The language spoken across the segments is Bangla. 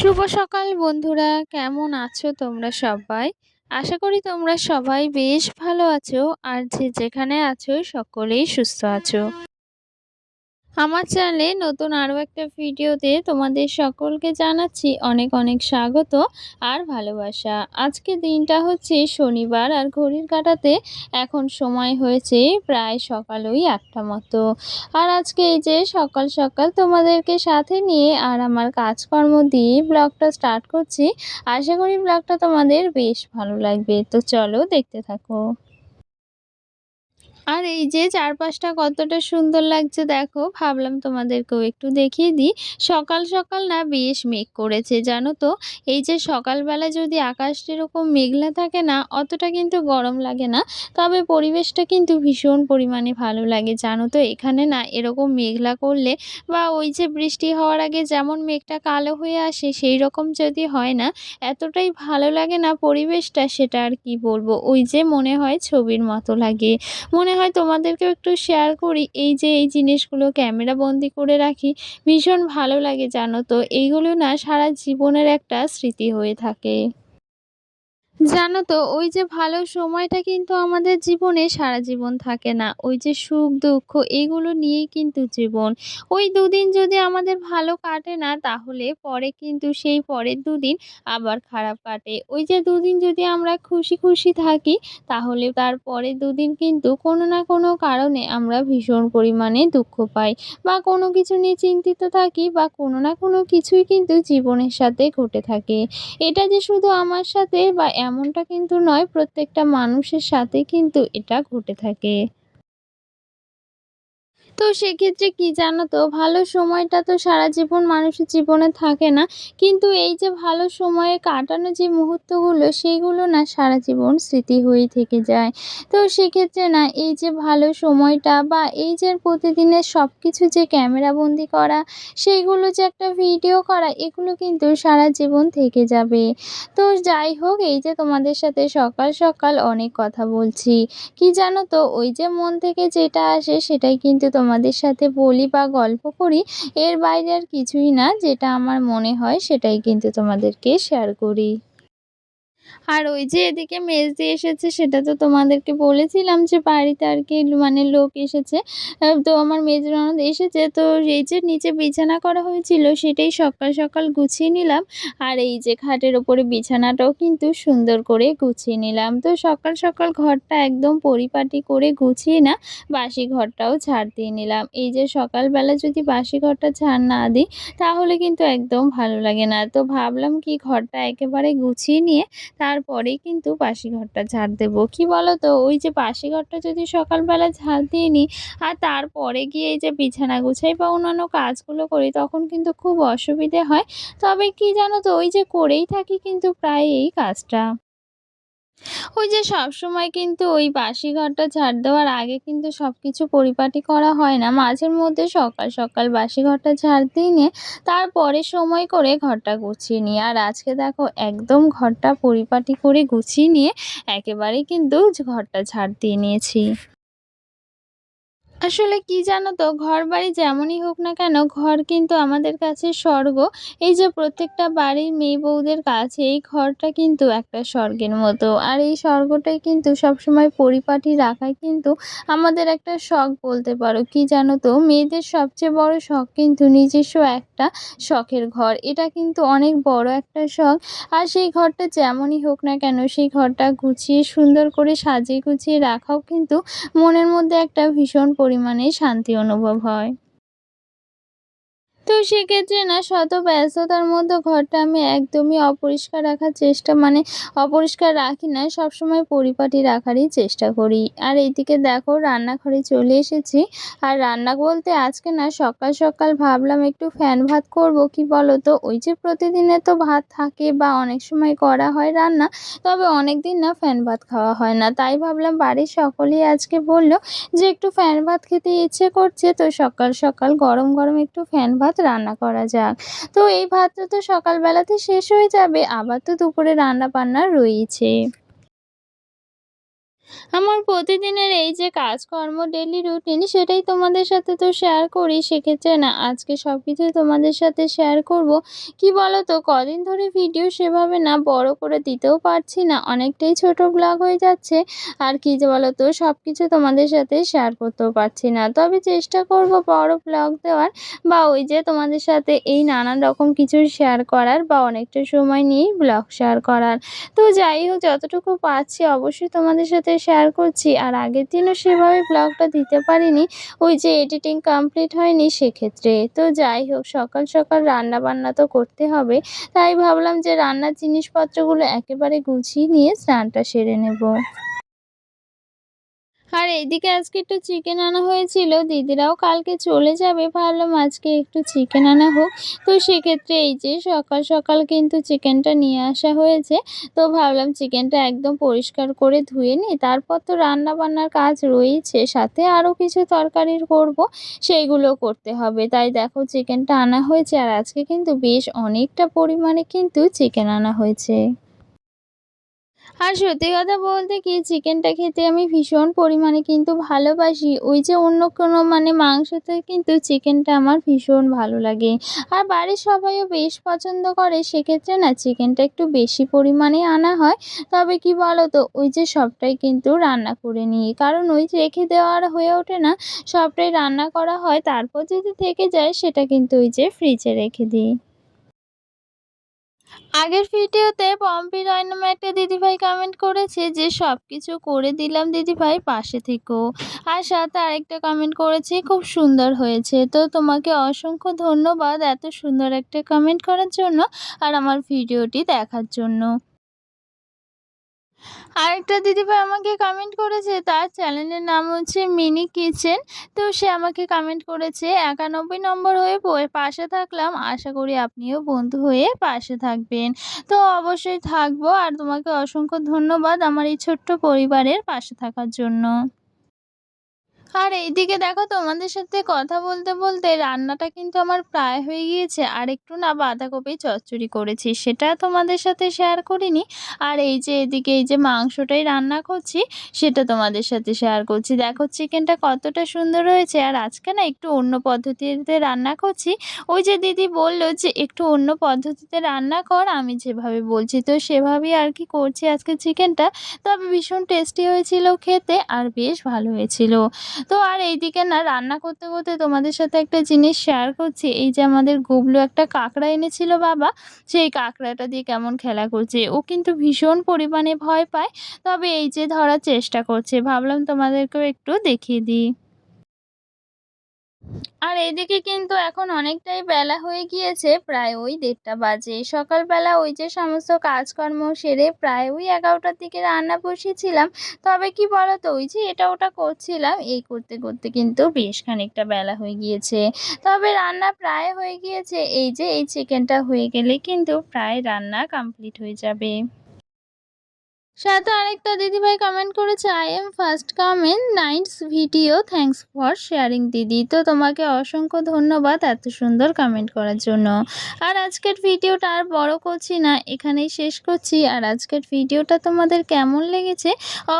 শুভ সকাল বন্ধুরা, কেমন আছো তোমরা সবাই? আশা করি তোমরা সবাই বেশ ভালো আছো, আর যে যেখানে আছো সকলেই সুস্থ আছো। আমার চ্যানেলে নতুন আরও একটা ভিডিওতে তোমাদের সকলকে জানাচ্ছি অনেক অনেক স্বাগত আর ভালোবাসা। আজকে দিনটা হচ্ছে শনিবার আর ঘড়ির কাটাতে এখন সময় হয়েছে প্রায় সকাল ওই আটটা মতো। আর আজকে এই যে সকাল সকাল তোমাদেরকে সাথে নিয়ে আর আমার কাজকর্ম দিয়ে ব্লগটা স্টার্ট করছি, আশা করি ব্লগটা তোমাদের বেশ ভালো লাগবে। তো চলো দেখতে থাকো। আর এই যে চারপাশটা কতটা সুন্দর লাগছে দেখো, ভাবলাম তোমাদেরকেও একটু দেখিয়ে দিই। সকাল সকাল না বেশ মেঘ করেছে, জানো তো? এই যে সকালবেলা যদি আকাশটা এরকম মেঘলা থাকে না, অতটা কিন্তু গরম লাগে না। তবে পরিবেশটা কিন্তু ভীষণ পরিমাণে ভালো লাগে, জানো তো? এখানে না এরকম মেঘলা করলে বা ওই যে বৃষ্টি হওয়ার আগে যেমন মেঘটা কালো হয়ে আসে সেই রকম যদি হয় না, এতটাই ভালো লাগে না পরিবেশটা, সেটা আর কি বলব? ওই যে মনে হয় ছবির মতো লাগে। মনে হয় তোমাদেরকেও একটু শেয়ার করি। এই যে এই জিনিসগুলো ক্যামেরা বন্দি করে রাখি, ভীষণ ভালো লাগে জানো তো। এইগুলো না সারা জীবনের একটা স্মৃতি হয়ে থাকে। জানো তো, ওই যে ভালো সময়টা কিন্তু আমাদের জীবনে সারা জীবন থাকে না। ওই যে সুখ, দুঃখ, এগুলো নিয়েই কিন্তু জীবন। ওই দুদিন যদি আমাদের ভালো কাটে না, তাহলে পরে কিন্তু সেই পরের দুদিন আবার খারাপ কাটে। ওই যে দুদিন যদি আমরা খুশি খুশি থাকি, তাহলে তার পরের দুদিন কিন্তু কোনো না কোনো কারণে আমরা ভীষণ পরিমাণে দুঃখ পাই। বা কোনো কিছু নিয়ে চিন্তিত থাকি, বা কোনো না কোনো কিছুই কিন্তু জীবনের সাথে ঘটে থাকে। এটা যে শুধু আমার সাথে বা এমনটা কিন্তু নয় প্রত্যেকটা মানুষের সাথে কিন্তু এটা ঘটে থাকে। তো সেক্ষেত্রে কি জানো তো, ভালো সময়টা তো সারা জীবন মানুষের জীবনে থাকে না। কিন্তু এই যে ভালো সময়ে কাটানো যে মুহূর্তগুলো সেইগুলো না সারা জীবন স্মৃতি হয়েই থেকে যায়। তো সেক্ষেত্রে না, এই যে ভালো সময়টা বা এই যে প্রতিদিনের সব কিছু যে ক্যামেরাবন্দি করা সেইগুলো যে একটা ভিডিও করা, এগুলো কিন্তু সারা জীবন থেকে যাবে। তো যাই হোক, এই যে তোমাদের সাথে সকাল সকাল অনেক কথা বলছি। কি জানো তো, ওই যে মন থেকে যেটা আসে সেটাই কিন্তু তোমাদের সাথে বলি বা গল্প করি, এর বাইরে আর কিছুই না। যেটা আমার মনে হয় সেটাই কিন্তু তোমাদেরকে শেয়ার করি। আর ওই যে এদিকে মেজদি এসেছে, সেটা তো তোমাদেরকে বলেছিলাম যে বাড়িতে আর কি মানে লোক এসেছে। তো আমার মেজ ননদ এসেছে, তো এই যে নিচে বিছানা করা হয়েছিল, সেটাই সকাল সকাল গুছিয়ে নিলাম। আর এই যে খাটের ওপরে বিছানাটাও কিন্তু সুন্দর করে গুছিয়ে নিলাম। তো সকাল সকাল ঘরটা একদম পরিপাটি করে গুছিয়ে না বাসি ঘরটাও ছাড় দিয়ে নিলাম। এই যে সকালবেলা যদি বাসি ঘরটা ছাড় না দিই, তাহলে কিন্তু একদম ভালো লাগে না। তো ভাবলাম কি ঘরটা একেবারে গুছিয়ে নিয়ে তারপরেই কিন্তু পাশি ঘরটা ঝাড় দেব। কি বলো তো ওই যে পাশি ঘরটা যদি সকালবেলা ঝাড় দিয়ে নিই আর তারপরে গিয়ে এই যে বিছানা গুছাই বা অন্যান্য কাজগুলো করি, তখন কিন্তু খুব অসুবিধে হয়। তবে কি জানো তো, ওই যে করেই থাকি কিন্তু প্রায় এই কাজটা। ওই যে সব সময় কিন্তু ওই বাসি ঘরটা ঝাড় দেওয়ার আগে কিন্তু সব কিছু পরিপাটি করা হয় না। মাঝের মধ্যে সকাল সকাল বাসি ঘরটা ঝাড় দিয়ে নিয়ে তারপরে সময় করে ঘরটা গুছিয়ে নিই। আর আজকে দেখো একদম ঘরটা পরিপাটি করে গুছিয়ে নিয়ে একেবারেই কিন্তু ঘরটা ঝাড় দিয়ে নিয়েছি। আসলে কি জানো তো ঘর বাড়ি যেমনই হোক না কেন, ঘর কিন্তু আমাদের কাছে স্বর্গ। এই যে প্রত্যেকটা বাড়ির মেয়ে বউদের কাছে এই ঘরটা কিন্তু একটা স্বর্গের মতো। আর এই স্বর্গটাই কিন্তু সবসময় পরিপাটি রাখাই কিন্তু আমাদের একটা শখ বলতে পারো। কি জানো তো মেয়েদের সবচেয়ে বড় শখ কিন্তু নিজস্ব একটা শখের ঘর। এটা কিন্তু অনেক বড় একটা শখ। আর সেই ঘরটা যেমনই হোক না কেন, সেই ঘরটা গুছিয়ে সুন্দর করে সাজিয়ে গুছিয়ে রাখাও কিন্তু মনের মধ্যে একটা ভীষণ পরিমাণে শান্তি অনুভব হয়। তো সেক্ষেত্রে না শত ব্যস্ততার মধ্যে ঘরটা আমি একদমই অপরিষ্কার রাখার চেষ্টা মানে অপরিষ্কার রাখি না, সবসময় পরিপাটি রাখারই চেষ্টা করি। আর এইদিকে দেখো রান্নাঘরে চলে এসেছি। আর রান্না বলতে আজকে না সকাল সকাল ভাবলাম একটু ফ্যান ভাত করব, কি বলো তো ওই যে প্রতিদিনে তো ভাত থাকে বা অনেক সময় করা হয় রান্না, তবে অনেক দিন না ফ্যান ভাত খাওয়া হয় না। তাই ভাবলাম বাড়ির সকলেই আজকে বলল যে একটু ফ্যান ভাত খেতে ইচ্ছে করছে, তো সকাল সকাল গরম গরম একটু ফ্যান ভাত রান্না করা যাক। তো এই ভাতটা তো সকালবেলাতে শেষ হয়ে যাবে, আবার তো দুপুরে রান্না বান্না রয়েছে আমার প্রতিদিনের এই যে কাজকর্ম ডেলি রুটিন সেটাই তোমাদের সাথে তো শেয়ার করি। সেক্ষেত্রে না, আজকে সব কিছুই তোমাদের সাথে শেয়ার করব। কি বলো তো কদিন ধরে ভিডিও সেভাবে না বড় করে দিতেও পারছি না। অনেকটাই ছোট ব্লগ হয়ে যাচ্ছে। আর কি যে বলো তো সব কিছু তোমাদের সাথে শেয়ার করতেও পারছি না। তবে চেষ্টা করব বড় ব্লগ দেওয়ার বা ওই যে তোমাদের সাথে এই নানান রকম কিছু শেয়ার করার বা অনেকটা সময় নিয়েই ব্লগ শেয়ার করার। তো যাই হোক, যতটুকু পাচ্ছি অবশ্যই তোমাদের সাথে শেয়ার করছি। আর আগের দিনও সেভাবে ব্লগটা দিতে পারিনি। ওই যে এডিটিং কমপ্লিট হয়নি সেক্ষেত্রে। তো যাই হোক, সকাল সকাল রান্না বান্না তো করতে হবে। তাই ভাবলাম যে রান্নার জিনিসপত্রগুলো একেবারে গুছিয়ে নিয়ে স্নানটা সেরে নেব। আর এইদিকে আজকে একটু চিকেন আনা হয়েছিল। দিদিরাও কালকে চলে যাবে। ভাবলাম আজকে একটু চিকেন আনা হোক। তো সেক্ষেত্রে এই যে সকাল সকাল কিন্তু চিকেনটা নিয়ে আসা হয়েছে। তো ভাবলাম চিকেনটা একদম পরিষ্কার করে ধুয়ে নিই। তারপর তো রান্না বান্নার কাজ রয়েছে। সাথে আরও কিছু তরকারির করব। সেইগুলো করতে হবে। তাই দেখো চিকেনটা আনা হয়েছে। আর আজকে কিন্তু বেশ অনেকটা পরিমাণে কিন্তু চিকেন আনা হয়েছে। আর সত্যি কথা বলতে কি চিকেনটা খেতে আমি ভীষণ পরিমাণে কিন্তু ভালোবাসি। ওই যে অন্য কোনো মানে মাংস থেকে কিন্তু চিকেনটা আমার ভীষণ ভালো লাগে। আর বাড়ির সবাইও বেশ পছন্দ করে, সেক্ষেত্রে না চিকেনটা একটু বেশি পরিমাণে আনা হয়। তবে কি বলো তো ওই যে সবটাই কিন্তু রান্না করে নিই। কারণ ওই যে রেখে দেওয়ার হয়ে ওঠে না, সবটাই রান্না করা হয়। তারপর যদি থেকে যায়, সেটা কিন্তু ওই যে ফ্রিজে রেখে দিই। আগের ভিডিওতে পম্পি রয় নামে একটা দিদিভাই কমেন্ট করেছে যে সব কিছু করে দিলাম দিদিভাই, পাশে থেকেও আর সাথে আরেকটা কমেন্ট করেছে, খুব সুন্দর হয়েছে। তো তোমাকে অসংখ্য ধন্যবাদ এত সুন্দর একটা কমেন্ট করার জন্য আর আমার ভিডিওটি দেখার জন্য। আরেকটা দিদিভাই আমাকে কমেন্ট করেছে, তার চ্যানেলের নাম হচ্ছে মিনি কিচেন তো সে আমাকে কমেন্ট করেছে, একানব্বই নম্বর হয়ে পাশে থাকলাম, আশা করি আপনিও বন্ধু হয়ে পাশে থাকবেন। তো অবশ্যই থাকব, আর তোমাকে অসংখ্য ধন্যবাদ আমার এই ছোট্ট পরিবারের পাশে থাকার জন্য। আর এইদিকে দেখো তোমাদের সাথে কথা বলতে বলতে রান্নাটা কিন্তু আমার প্রায় হয়ে গিয়েছে। আর একটু না বাঁধাকপি চচ্চড়ি করেছি, সেটা তোমাদের সাথে শেয়ার করিনি। আর এই যে এদিকে এই যে মাংসটাই রান্না করছি, সেটা তোমাদের সাথে শেয়ার করছি। দেখো চিকেনটা কতটা সুন্দর হয়েছে। আর আজকে না একটু অন্য পদ্ধতিতে রান্না করছি। ওই যে দিদি বলল যে একটু অন্য পদ্ধতিতে রান্না কর, আমি যেভাবে বলছি তো সেভাবেই আর কি করছি আজকে চিকেনটা তবে ভীষণ টেস্টি হয়েছিল খেতে আর বেশ ভালো হয়েছিল। তো আর এইদিকে না রান্না করতে করতে তোমাদের সাথে একটা জিনিস শেয়ার করছি। এই যে আমাদের গুবলু একটা কাঁকড়া এনেছিল বাবা, সেই কাঁকড়াটা দিয়ে কেমন খেলা করছে। ও কিন্তু ভীষণ পরিমাণে ভয় পায়। তবে এই যে ধরার চেষ্টা করছে, ভাবলাম তোমাদেরকেও একটু দেখিয়ে দিই। আর এদিকে কিন্তু এখন অনেকটাই বেলা হয়ে গিয়েছে, প্রায় ওই দেড়টা বাজে। সকালবেলা ওই যে সমস্ত কাজকর্ম সেরে প্রায় ওই এগারোটার দিকে রান্না বসিয়েছিলাম তবে কি বলতো, ওই যে এটা ওটা করছিলাম, এই করতে করতে কিন্তু বেশ খানিকটা বেলা হয়ে গিয়েছে। তবে রান্না প্রায় হয়ে গিয়েছে, এই যে এই চিকেনটা হয়ে গেলে কিন্তু প্রায় রান্না কমপ্লিট হয়ে যাবে। সাথে আরেকটা দিদিভাই কমেন্ট করেছে I am first comment nice video thanks for sharing দিদি। তো তোমাকে অসংখ্য ধন্যবাদ এত সুন্দর কমেন্ট করার জন্য। আর আজকের ভিডিওটা আর বড় করছি না, এখানেই শেষ করছি। আর আজকের ভিডিওটা তোমাদের কেমন লেগেছে,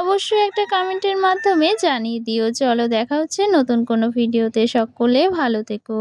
অবশ্যই একটা কমেন্টের মাধ্যমে জানিয়ে দিও। চলো দেখা হচ্ছে নতুন কোনো ভিডিওতে সকলে ভালো থেকো।